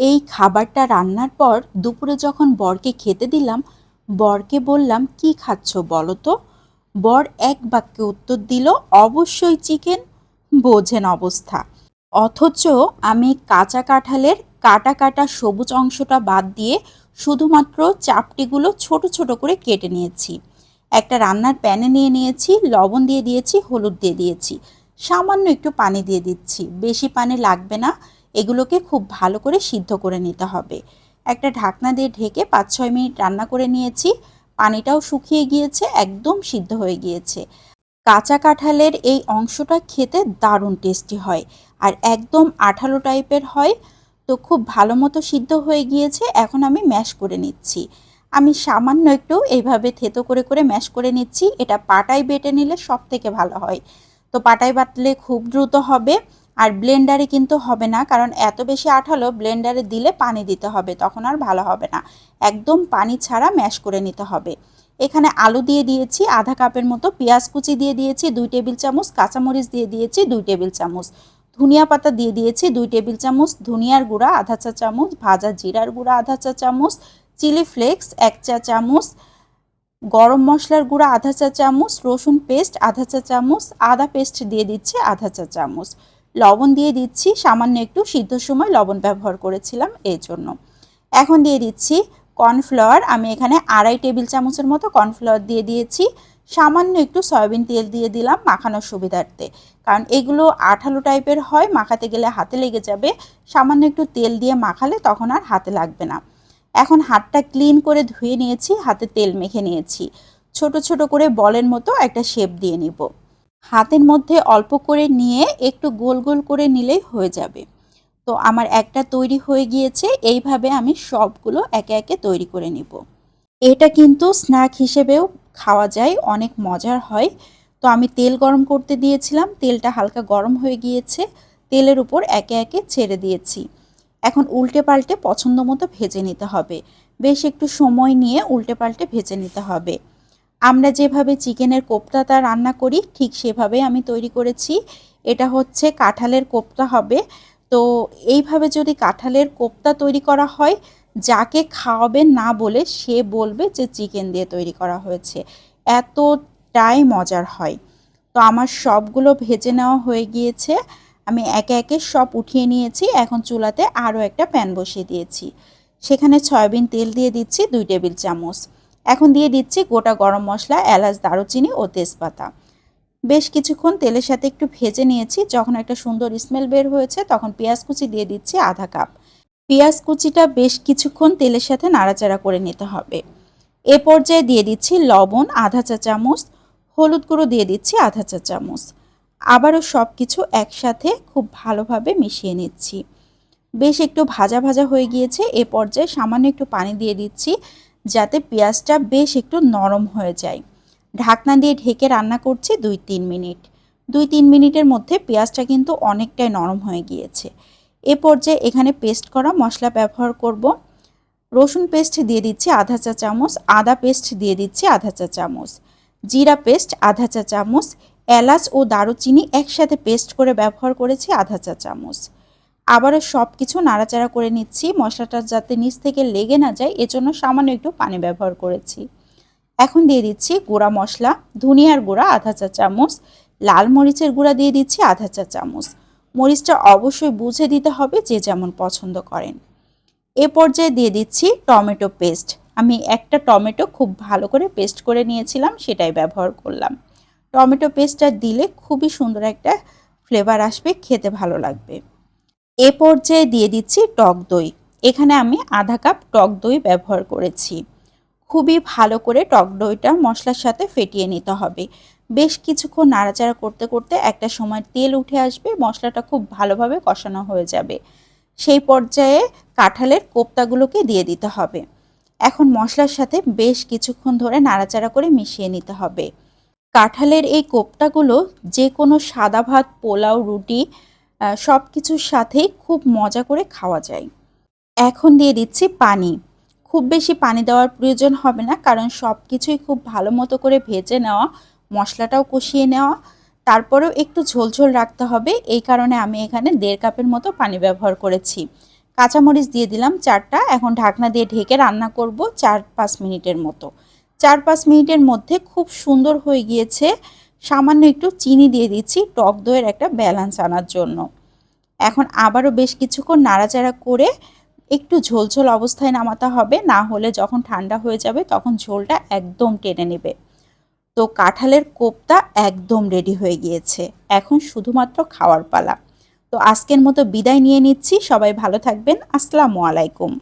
এই খাবারটা রান্নার পর দুপুরে যখন বরকে খেতে দিলাম, বরকে বললাম, কি খাচ্ছ বলো তো? বর এক বাক্যে উত্তর দিল, অবশ্যই চিকেন। বোঝেন অবস্থা। অথচ আমি কাঁচা কাঁঠালের কাটা কাটা সবুজ অংশটা বাদ দিয়ে শুধুমাত্র চাপটিগুলো ছোট ছোট করে কেটে নিয়েছি। একটা রান্নার প্যানে নিয়ে নিয়েছি, লবণ দিয়ে দিয়েছি, হলুদ দিয়ে দিয়েছি। সামান্য একটু পানি দিয়ে দিচ্ছি। বেশি পানি লাগবে না। এগুলোকে খুব ভালো করে সিদ্ধ করে নিতে হবে। একটা ঢাকনা দিয়ে ঢেকে পাঁচ ছয় মিনিট রান্না করে নিয়েছি। পানিটাও শুকিয়ে গিয়েছে, একদম সিদ্ধ হয়ে গিয়েছে। কাঁচা কাঁঠালের এই অংশটা খেতে দারুণ টেস্টি হয় আর একদম আঠালো টাইপের হয়। তো খুব ভালো মতো সিদ্ধ হয়ে গিয়েছে, এখন আমি ম্যাশ করে নিচ্ছি। আমি সামান্য একটু এইভাবে থেতো করে করে ম্যাশ করে নিচ্ছি। এটা পাটায় বেটে নিলে সব থেকে ভালো হয়। তো পাটায় বাটলে খুব দ্রুত হবে। আর ব্লেন্ডারে কিন্তু হবে না, কারণ এত বেশি আঠালো ব্লেন্ডারে দিলে পানি দিতে হবে, তখন আর ভালো হবে না। একদম পানি ছাড়া ম্যাশ করে নিতে হবে। এখানে আলু দিয়ে দিয়েছি, আধা কাপের মতো পেঁয়াজ কুচি দিয়ে দিয়েছি, দুই টেবিল চামচ কাঁচামরিচ দিয়ে দিয়েছি, দুই টেবিল চামচ ধনিয়া পাতা দিয়ে দিয়েছি, দুই টেবিল চামচ ধনিয়ার গুঁড়া, আধা চা চামচ ভাজা জিরার গুঁড়া, আধা চা চামচ চিলি ফ্লেক্স, এক চা চামচ গরম মশলার গুঁড়া, আধা চা চামচ রসুন পেস্ট, আধা চা চামচ আদা পেস্ট দিয়ে দিচ্ছি, আধা চা চামচ। লবণ দিয়ে দিচ্ছি। সামান্য একটু সিদ্ধ সময় লবণ ব্যবহার করেছিলাম এই জন্য এখন দিয়ে দিচ্ছি কর্নফ্লাওয়ার। আমি এখানে আড়াই টেবিল চামচের মতো কর্নফ্লাওয়ার দিয়ে দিয়েছি। সামান্য একটু সয়াবিন তেল দিয়ে দিলাম মাখানোর সুবিধার্থে। কারণ এগুলো আঠালো টাইপের হয়, মাখাতে গেলে হাতে লেগে যাবে। সামান্য একটু তেল দিয়ে মাখালে তখন আর হাতে লাগবে না। এখন হাতটা ক্লিন করে ধুয়ে নিয়েছি, হাতে তেল মেখে নিয়েছি। ছোট ছোট করে বলের মতো একটা শেপ দিয়ে নিব। হাতের মধ্যে অল্প করে নিয়ে একটু গোল গোল করে নিলেই হয়ে যাবে। তো আমার একটা তৈরি হয়ে গিয়েছে, এইভাবে আমি সবগুলো একে একে তৈরি করে নিব। এটা কিন্তু স্ন্যাক হিসেবেও খাওয়া যায়, অনেক মজার হয়। তো আমি তেল গরম করতে দিয়েছিলাম, তেলটা হালকা গরম হয়ে গিয়েছে, তেলের উপর একে একে ছেড়ে দিয়েছি। এখন উল্টে পাল্টে পছন্দ মতো ভেজে নিতে হবে। বেশ একটু সময় নিয়ে উল্টে পাল্টে ভেজে নিতে হবে। আমরা যেভাবে চিকেনের কোপ্তাটা রান্না করি, ঠিক সেভাবে আমি তৈরি করেছি। এটা হচ্ছে কাঁঠালের কোপ্তা হবে। তো এইভাবে যদি কাঁঠালের কোপ্তা তৈরি করা হয়, যাকে খাওয়াবে না বলে সে বলবে যে চিকেন দিয়ে তৈরি করা হয়েছে। এতটাই মজার হয়। তো আমার সবগুলো ভেজে নেওয়া হয়ে গিয়েছে। আমি একে একে সব উঠিয়ে নিয়েছি। এখন চুলাতে আরও একটা প্যান বসিয়ে দিয়েছি। সেখানে সয়াবিন তেল দিয়ে দিচ্ছি দুই টেবিল চামচ। এখন দিয়ে দিচ্ছি গোটা গরম মশলা, এলাচ, দারুচিনি ও তেজপাতা। বেশ কিছুক্ষণ তেলের সাথে একটু ভেজে নিয়েছি। যখন একটা সুন্দর স্মেল বের হয়েছে, তখন পেঁয়াজ কুচি দিয়ে দিচ্ছি আধা কাপ। পেঁয়াজ কুচিটা বেশ কিছুক্ষণ তেলের সাথে নাড়াচাড়া করে নিতে হবে। এ পর্যায়ে দিয়ে দিচ্ছি লবণ, আধা চা চামচ, হলুদ গুঁড়ো দিয়ে দিচ্ছি আধা চা চামচ। আবারও সব কিছু একসাথে খুব ভালোভাবে মিশিয়ে নিচ্ছি। বেশ একটু ভাজা ভাজা হয়ে গিয়েছে। এ পর্যায়ে সামান্য একটু পানি দিয়ে দিচ্ছি যাতে পেঁয়াজটা বেশ একটু নরম হয়ে যায়। ঢাকনা দিয়ে ঢেকে রান্না করছি দুই তিন মিনিট। দুই তিন মিনিটের মধ্যে পেঁয়াজটা কিন্তু অনেকটাই নরম হয়ে গিয়েছে। এ পর্যায়ে এখানে পেস্ট করা মশলা ব্যবহার করব। রসুন পেস্ট দিয়ে দিচ্ছি আধা চা চামচ, আদা পেস্ট দিয়ে দিচ্ছি আধা চা চামচ, জিরা পেস্ট আধা চা চামচ, এলাচ ও দারুচিনি একসাথে পেস্ট করে ব্যবহার করেছি আধা চা চামচ। আবারও সব কিছু নাড়াচাড়া করে নিচ্ছি। মশলাটা যাতে নিচ থেকে লেগে না যায়, এজন্য সামান্য একটু পানি ব্যবহার করেছি। এখন দিয়ে দিচ্ছি গুঁড়া মশলা, ধনিয়ার গুঁড়া আধা চা চামচ, লাল মরিচের গুঁড়া দিয়ে দিচ্ছি আধা চা চামচ। মরিচটা অবশ্যই বুঝে দিতে হবে যে যেমন পছন্দ করেন। এ পর্যায়ে দিয়ে দিচ্ছি টমেটো পেস্ট। আমি একটা টমেটো খুব ভালো করে পেস্ট করে নিয়েছিলাম, সেটাই ব্যবহার করলাম। টমেটো পেস্টটা দিলে খুবই সুন্দর একটা ফ্লেভার আসবে, খেতে ভালো লাগবে। এ পর্যায়ে দিয়ে দিচ্ছি টক দই। এখানে আমি আধা কাপ টক দই ব্যবহার করেছি। খুবই ভালো করে টক দইটা মশলার সাথে ফেটিয়ে নিতে হবে। বেশ কিছুক্ষণ নাড়াচাড়া করতে করতে একটা সময় তেল উঠে আসবে, মশলাটা খুব ভালোভাবে কষানো হয়ে যাবে। সেই পর্যায়ে কাঁঠালের কোপ্তাগুলোকে দিয়ে দিতে হবে। এখন মশলার সাথে বেশ কিছুক্ষণ ধরে নাড়াচাড়া করে মিশিয়ে নিতে হবে। কাঁঠালের এই কোপ্তাগুলো যে কোনো সাদা ভাত, পোলাও, রুটি সব কিছুর সাথেই খুব মজা করে খাওয়া যায়। এখন দিয়ে দিচ্ছি পানি। খুব বেশি পানি দেওয়ার প্রয়োজন হবে না, কারণ সব কিছুই খুব ভালো মতো করে ভেজে নেওয়া, মশলাটাও কষিয়ে নেওয়া, তারপরেও একটু ঝোলঝোল রাখতে হবে। এই কারণে আমি এখানে দেড় কাপের মতো পানি ব্যবহার করেছি। কাঁচামরিচ দিয়ে দিলাম চারটা, এখন ঢাকনা দিয়ে ঢেকে রান্না করব চার পাঁচ মিনিটের মতো। চার পাঁচ মিনিটের মধ্যে খুব সুন্দর হয়ে গিয়েছে সামান্য একটু চিনি দিয়ে দিচ্ছি, টক দইয়ের একটা ব্যালেন্স আনার জন্য। এখন আবারও বেশ কিছুক্ষণ নাড়াচাড়া করে একটু ঝোলঝোল অবস্থায় নামাতে হবে, না হলে যখন ঠান্ডা হয়ে যাবে তখন ঝোলটা একদম টেনে নেবে। তো কাঁঠালের কোপ্তা একদম রেডি হয়ে গিয়েছে। এখন শুধুমাত্র খাওয়ার পালা। তো আজকের মতো বিদায় নিয়ে নিচ্ছি। সবাই ভালো থাকবেন। আসসালামু আলাইকুম।